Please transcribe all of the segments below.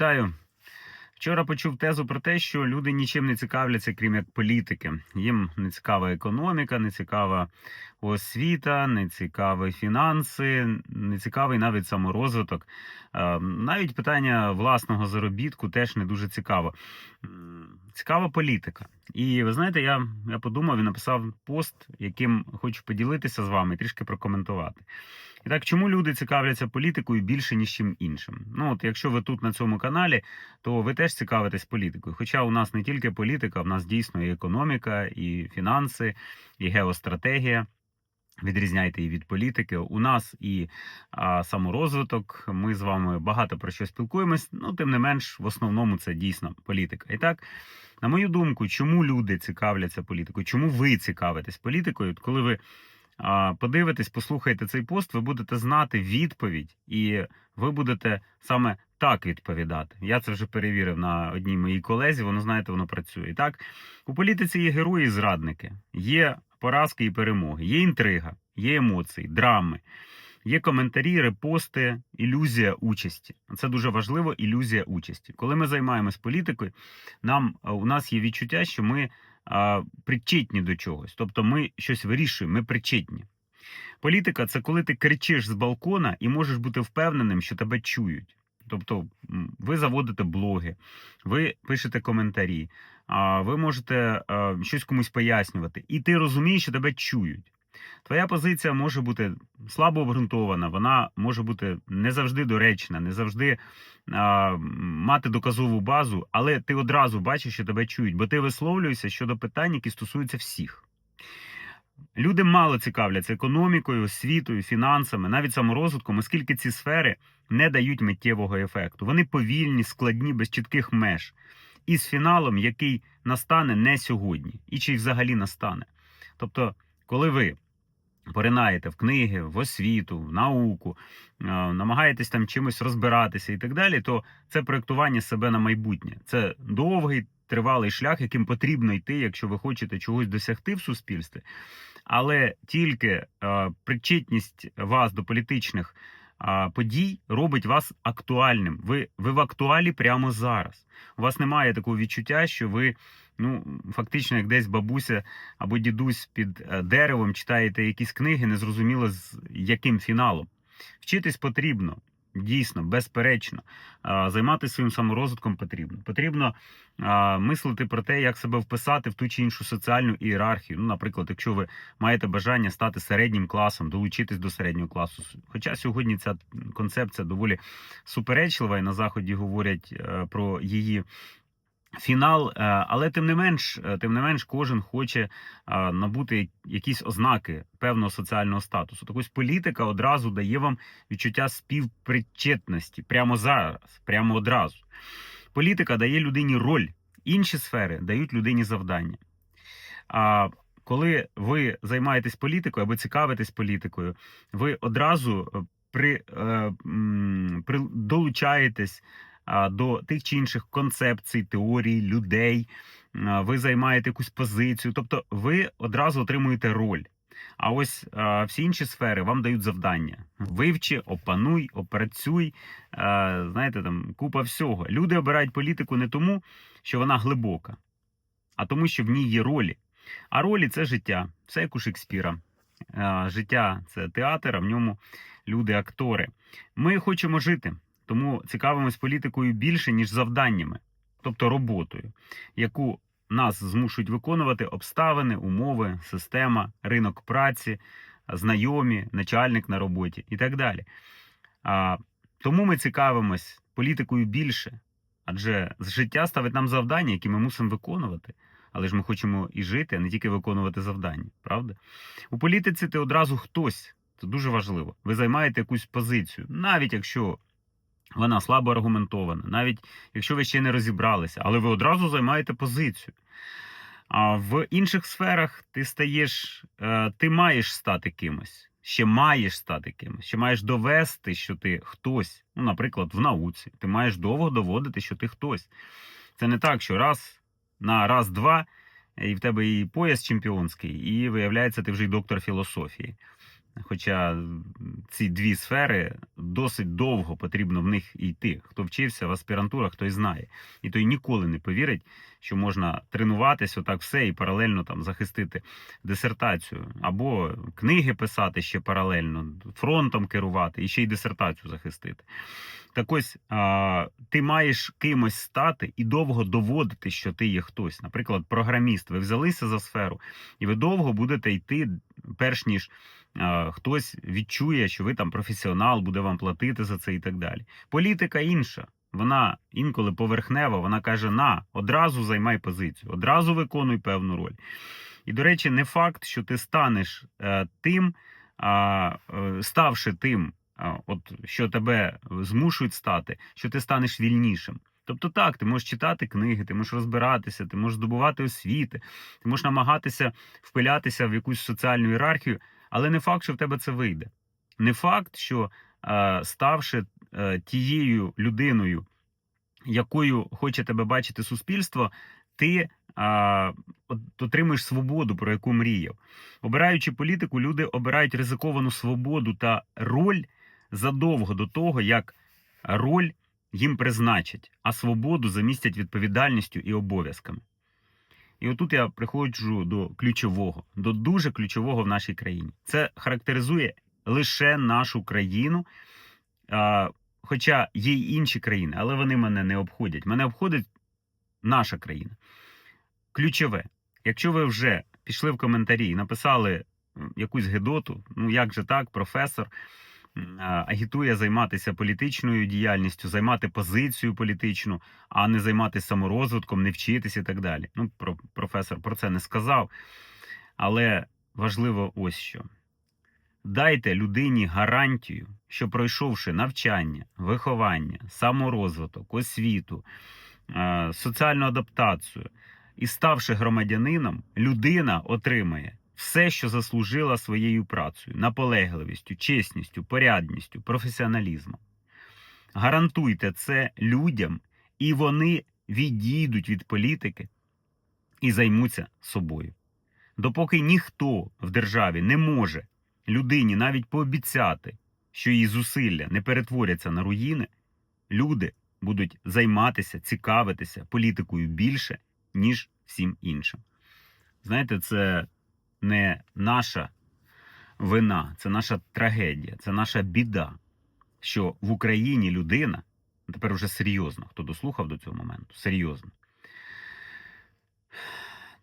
Вітаю. Вчора почув тезу про те, що люди нічим не цікавляться, крім як політики. Їм не цікава економіка, не цікава освіта, не цікаві фінанси, не цікавий навіть саморозвиток. Е, Навіть питання власного заробітку теж не дуже цікаво. Цікава політика. І ви знаєте, я, я подумав і написав пост, яким хочу поділитися з вами, трішки прокоментувати. І так, чому люди цікавляться політикою більше, ніж чим іншим? Ну, от якщо ви тут на цьому каналі, то ви теж цікавитесь політикою. Хоча у нас не тільки політика, в нас дійсно і економіка, і фінанси, і геостратегія. Відрізняйте її від політики. У нас і а, саморозвиток. Ми з вами багато про що спілкуємось. Ну, тим не менш, в основному це дійсно політика. І так, на мою думку, чому люди цікавляться політикою? Чому ви цікавитесь політикою? Коли ви подивитесь, послухаєте цей пост, ви будете знати відповідь, і ви будете саме так відповідати. Я це вже перевірив на одній моїй колезі. Воно знаєте, воно працює. І так, у політиці є герої і зрадники, є поразки і перемоги, є інтрига, є емоції, драми. Є коментарі, репости, ілюзія участі. Це дуже важливо. Ілюзія участі. Коли ми займаємось політикою, нам у нас є відчуття, що ми причетні до чогось. Тобто ми щось вирішуємо, ми причетні. Політика це коли ти кричиш з балкона і можеш бути впевненим, що тебе чують. Тобто, ви заводите блоги, ви пишете коментарі, ви можете щось комусь пояснювати, і ти розумієш, що тебе чують. Твоя позиція може бути слабо обґрунтована, вона може бути не завжди доречна, не завжди а, мати доказову базу, але ти одразу бачиш, що тебе чують, бо ти висловлюєшся щодо питань, які стосуються всіх. Люди мало цікавляться економікою, освітою, фінансами, навіть саморозвитком, оскільки ці сфери не дають миттєвого ефекту. Вони повільні, складні, без чітких меж. І з фіналом, який настане не сьогодні, і чи взагалі настане. Тобто, коли ви поринаєте в книги, в освіту, в науку, е, намагаєтесь там чимось розбиратися і так далі, то це проєктування себе на майбутнє. Це довгий тривалий шлях, яким потрібно йти, якщо ви хочете чогось досягти в суспільстві. Але тільки е, причетність вас до політичних е, подій робить вас актуальним. Ви, ви в актуалі прямо зараз. У вас немає такого відчуття, що ви ну фактично як десь бабуся або дідусь під е, деревом читаєте якісь книги, незрозуміло з яким фіналом. Вчитись потрібно. Дійсно, безперечно, займатися своїм саморозвитком потрібно. Потрібно мислити про те, як себе вписати в ту чи іншу соціальну ієрархію. Ну, наприклад, якщо ви маєте бажання стати середнім класом, долучитись до середнього класу. Хоча сьогодні ця концепція доволі суперечлива, і на заході говорять е, про її. Фінал, е, але тим не менш, е, тим не менш, кожен хоче е, набути якісь ознаки певного соціального статусу. Так ось політика одразу дає вам відчуття співпричетності прямо зараз, прямо одразу. Політика дає людині роль, інші сфери дають людині завдання. А коли ви займаєтесь політикою або цікавитесь політикою, ви одразу при, при долучаєтесь до тих чи інших концепцій, теорій, людей. Ви займаєте якусь позицію, тобто ви одразу отримуєте роль. А ось а, всі інші сфери вам дають завдання: вивчи, опануй, опрацюй. А, знаєте, там купа всього. Люди обирають політику не тому, що вона глибока, а тому, що в ній є ролі. А ролі це життя, все як у Шекспіра. А, Життя це театр, а в ньому люди актори. Ми хочемо жити, тому цікавимось політикою більше, ніж завданнями, тобто роботою, яку нас змушують виконувати обставини, умови, система, ринок праці, знайомі, начальник на роботі і так далі. А, Тому ми цікавимось політикою більше, адже життя ставить нам завдання, які ми мусимо виконувати. Але ж ми хочемо і жити, а не тільки виконувати завдання, правда? У політиці ти одразу хтось. Це дуже важливо. Ви займаєте якусь позицію, навіть якщо вона слабо аргументована, навіть якщо ви ще не розібралися, але ви одразу займаєте позицію. А в інших сферах ти стаєш, е, ти маєш стати кимось, ще маєш стати кимось, ще маєш довести, що ти хтось. Ну, наприклад, в науці. Ти маєш довго доводити, що ти хтось. Це не так, що раз на раз-два, і в тебе і пояс чемпіонський, і виявляється, ти вже й доктор філософії. Хоча ці дві сфери досить довго потрібно в них йти. Хто вчився в аспірантурах, той знає. І той ніколи не повірить, що можна тренуватися отак все і паралельно там захистити дисертацію, або книги писати ще паралельно, фронтом керувати і ще й дисертацію захистити. Так ось а, ти маєш кимось стати і довго доводити, що ти є хтось. Наприклад, програміст. Ви взялися за сферу, і ви довго будете йти, перш ніж хтось відчує, що ви там професіонал, буде вам платити за це і так далі. Політика інша. Вона інколи поверхнева, вона каже: на, одразу займай позицію, одразу виконуй певну роль. І, до речі, не факт, що ти станеш е, тим, е, ставши тим, а, от що тебе змушують стати, що ти станеш вільнішим. Тобто так, ти можеш читати книги, ти можеш розбиратися, ти можеш здобувати освіти, ти можеш намагатися впилятися в якусь соціальну ієрархію, але не факт, що в тебе це вийде. Не факт, що е, ставши е, тією людиною, якою хоче тебе бачити суспільство, ти от- отримуєш свободу, про яку мріяв. Обираючи політику, люди обирають ризиковану свободу та роль задовго до того, як роль їм призначать, а свободу замістять відповідальністю і обов'язками. І отут я приходжу до ключового, до дуже ключового в нашій країні. Це характеризує лише нашу країну. Хоча є й інші країни, але вони мене не обходять. Мене обходить наша країна. Ключове, якщо ви вже пішли в коментарі і написали якусь гедоту, ну як же так, професор агітує займатися політичною діяльністю, займати позицію політичну, а не займатися саморозвитком, не вчитися і так далі. Ну, про, професор про це не сказав. Але важливо ось що. Дайте людині гарантію, що пройшовши навчання, виховання, саморозвиток, освіту, е, соціальну адаптацію і ставши громадянином, людина отримає все, що заслужила своєю працею, наполегливістю, чесністю, порядністю, професіоналізмом. Гарантуйте це людям, і вони відійдуть від політики і займуться собою. Допоки ніхто в державі не може людині навіть пообіцяти, що її зусилля не перетворяться на руїни, люди будуть займатися, цікавитися політикою більше, ніж всім іншим. Знаєте, це не наша вина, це наша трагедія, це наша біда, що в Україні людина, тепер вже серйозно, хто дослухав до цього моменту, серйозно.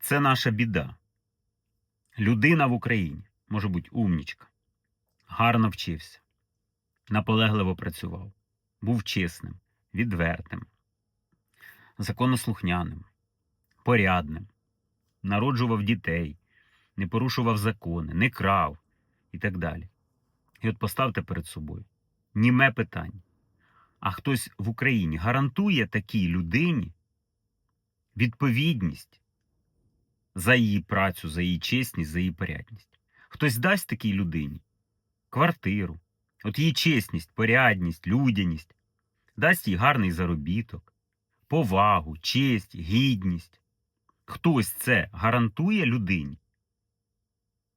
Це наша біда. Людина в Україні може бути умнічка, гарно вчився, наполегливо працював, був чесним, відвертим, законослухняним, порядним, народжував дітей, не порушував закони, не крав і так далі. І от поставте перед собою німе питання. А хтось в Україні гарантує такій людині відповідність за її працю, за її чесність, за її порядність. Хтось дасть такій людині квартиру, от її чесність, порядність, людяність, дасть їй гарний заробіток, повагу, честь, гідність. Хтось це гарантує людині,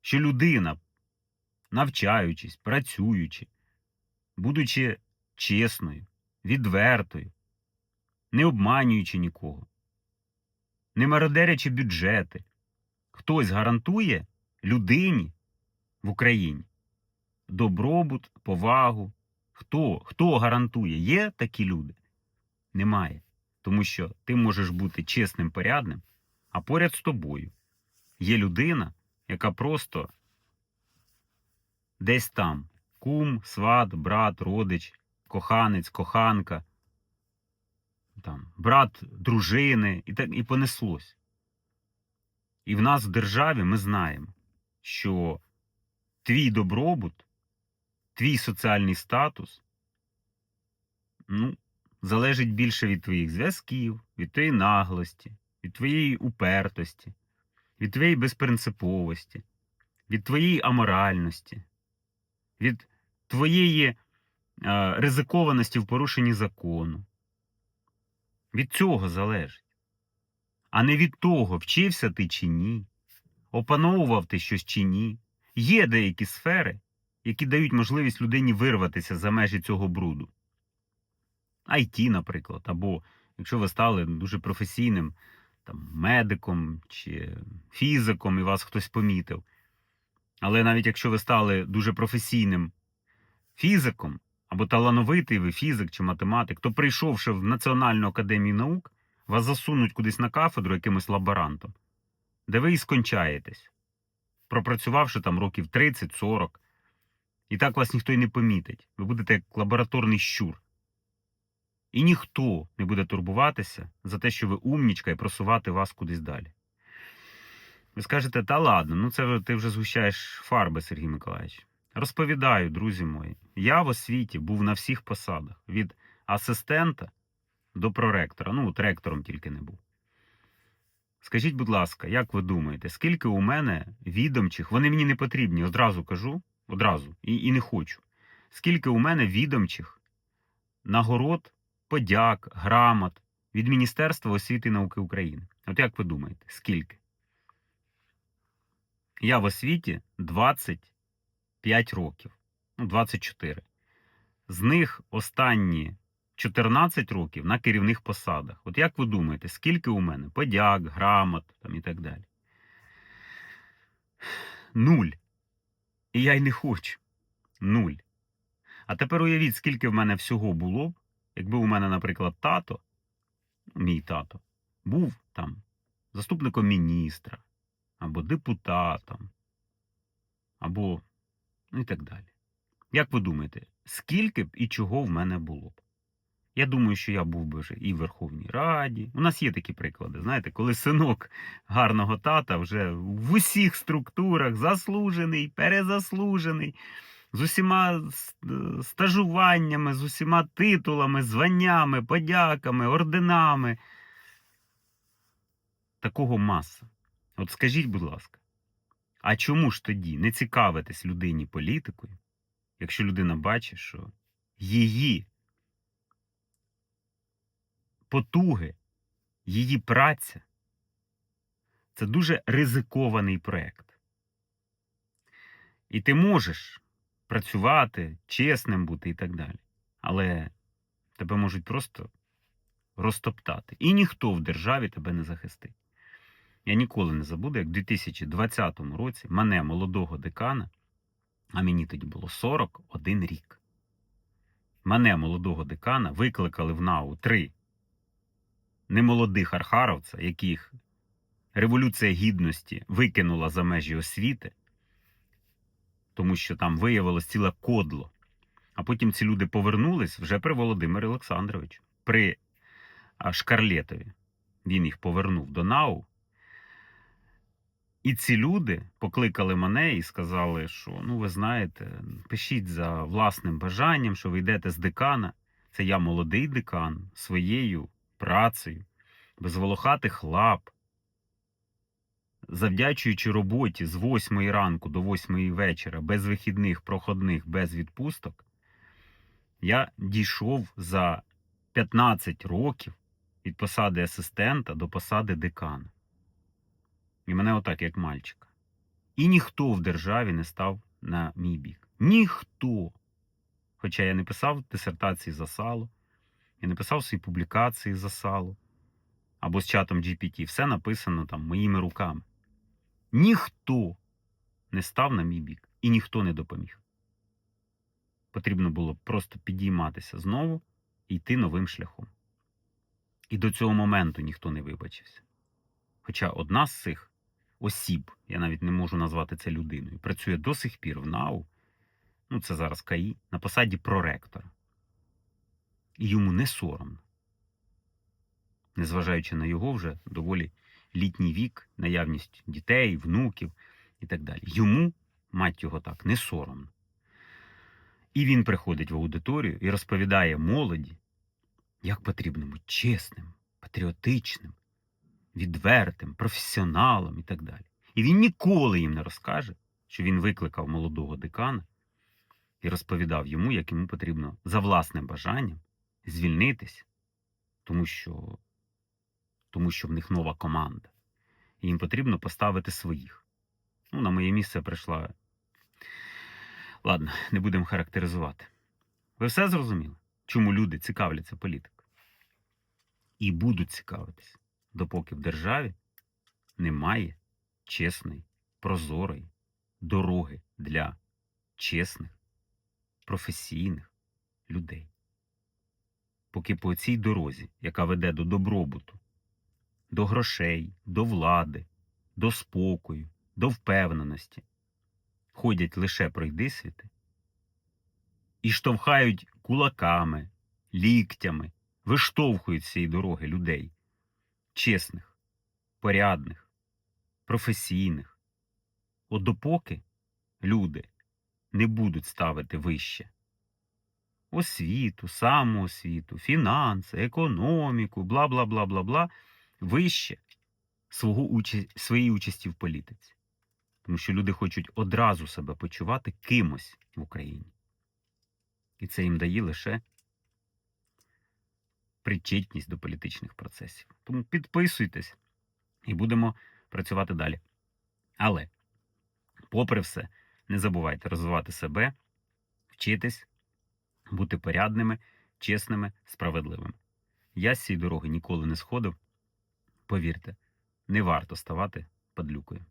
що людина, навчаючись, працюючи, будучи чесною, відвертою, не обманюючи нікого, не мародерячи бюджети, хтось гарантує людині в Україні добробут, повагу. Хто, Хто гарантує? Є такі люди? Немає. Тому що ти можеш бути чесним, порядним, а поряд з тобою є людина, яка просто десь там кум, сват, брат, родич, коханець, коханка, там, брат дружини, і, так, і понеслось. І в нас в державі ми знаємо, що твій добробут, твій соціальний статус ну, залежить більше від твоїх зв'язків, від твоєї наглості, від твоєї упертості, від твоєї безпринциповості, від твоєї аморальності, від твоєї е, ризикованості в порушенні закону. Від цього залежить. А не від того, вчився ти чи ні, опановував ти щось чи ні. Є деякі сфери, які дають можливість людині вирватися за межі цього бруду. IT, наприклад, або якщо ви стали дуже професійним там, медиком чи фізиком, і вас хтось помітив. Але навіть якщо ви стали дуже професійним фізиком, або талановитий ви фізик чи математик, то прийшовши в Національну академію наук, вас засунуть кудись на кафедру якимось лаборантом, де ви і скончаєтесь, пропрацювавши там років 30-40. І так вас ніхто й не помітить. Ви будете як лабораторний щур. І ніхто не буде турбуватися за те, що ви умнічка і просувати вас кудись далі. Ви скажете, та ладно, ну це ти вже згущаєш фарби, Сергій Миколаївич. Розповідаю, друзі мої, я в освіті був на всіх посадах від асистента до проректора. Ну, от ректором тільки не був. Скажіть, будь ласка, як ви думаєте, скільки у мене відомчих, вони мені не потрібні, одразу кажу, одразу, і, і не хочу. Скільки у мене відомчих нагород, подяк, грамот від Міністерства освіти і науки України? От як ви думаєте, скільки? Я в освіті 25 років, ну 24. З них останні 14 років на керівних посадах. От як ви думаєте, скільки у мене подяк, грамот там і так далі? Нуль. І я й не хочу. Нуль. А тепер уявіть, скільки в мене всього було б, якби у мене, наприклад, тато, мій тато, був там заступником міністра, або депутатом, або ну і так далі. Як ви думаєте, скільки б і чого в мене було б? Я думаю, що я був би вже і в Верховній Раді. У нас є такі приклади, знаєте, коли синок гарного тата вже в усіх структурах заслужений, перезаслужений, з усіма е, стажуваннями, з усіма титулами, званнями, подяками, орденами. Такого маса. От скажіть, будь ласка, а чому ж тоді не цікавитись людині політикою, якщо людина бачить, що її потуги, її праця це дуже ризикований проєкт. І ти можеш працювати, чесним бути і так далі. Але тебе можуть просто розтоптати. І ніхто в державі тебе не захистить. Я ніколи не забуду, як в 2020 році мене, молодого декана, а мені тоді було 41 рік. Мене, молодого декана, викликали в НАУ три немолодих архаровця, яких Революція Гідності викинула за межі освіти, тому що там виявилось ціле кодло. А потім ці люди повернулись вже при Володимирі Олександровичу, при Шкарлетові. Він їх повернув до НАУ. І ці люди покликали мене і сказали, що ну ви знаєте, пишіть за власним бажанням, що ви йдете з декана. Це я молодий декан своєю працею, без волохатих лап, завдячуючи роботі з 8 ранку до 8 вечора, без вихідних, проходних, без відпусток, я дійшов за 15 років від посади асистента до посади декана. І мене отак, як мальчика. І ніхто в державі не став на мій бік. Ніхто. Хоча я не писав дисертації за сало, я не писав свої публікації за сало або з чатом GPT. Все написано там моїми руками. Ніхто не став на мій бік і ніхто не допоміг. Потрібно було просто підійматися знову і йти новим шляхом. І до цього моменту ніхто не вибачився. Хоча одна з цих осіб, я навіть не можу назвати це людиною, працює до сих пір в НАУ, ну це зараз КАІ, на посаді проректора. І йому не соромно. Незважаючи на його вже доволі літній вік, наявність дітей, внуків і так далі. Йому, мать його так, не соромно. І він приходить в аудиторію і розповідає молоді, як потрібно бути чесним, патріотичним, відвертим, професіоналом і так далі. І він ніколи їм не розкаже, що він викликав молодого декана і розповідав йому, як йому потрібно за власним бажанням звільнитись, тому що, тому що в них нова команда. І їм потрібно поставити своїх. Ну, на моє місце прийшла Ладно, не будемо характеризувати. Ви все зрозуміли? Чому люди цікавляться політикою? І будуть цікавитись, допоки в державі немає чесної, прозорої дороги для чесних, професійних людей. Поки по цій дорозі, яка веде до добробуту, до грошей, до влади, до спокою, до впевненості, ходять лише пройдисвіти. І штовхають кулаками, ліктями, виштовхують з цієї дороги людей. Чесних, порядних, професійних. От допоки люди не будуть ставити вище. Освіту, самоосвіту, фінанси, економіку, бла бла бла бла бла, вище свого уча... своєї участі в політиці. Тому що люди хочуть одразу себе почувати кимось в Україні. І це їм дає лише причетність до політичних процесів. Тому підписуйтесь і будемо працювати далі. Але, попри все, не забувайте розвивати себе, вчитись, бути порядними, чесними, справедливими. Я з цієї дороги ніколи не сходив. Повірте, не варто ставати падлюкою.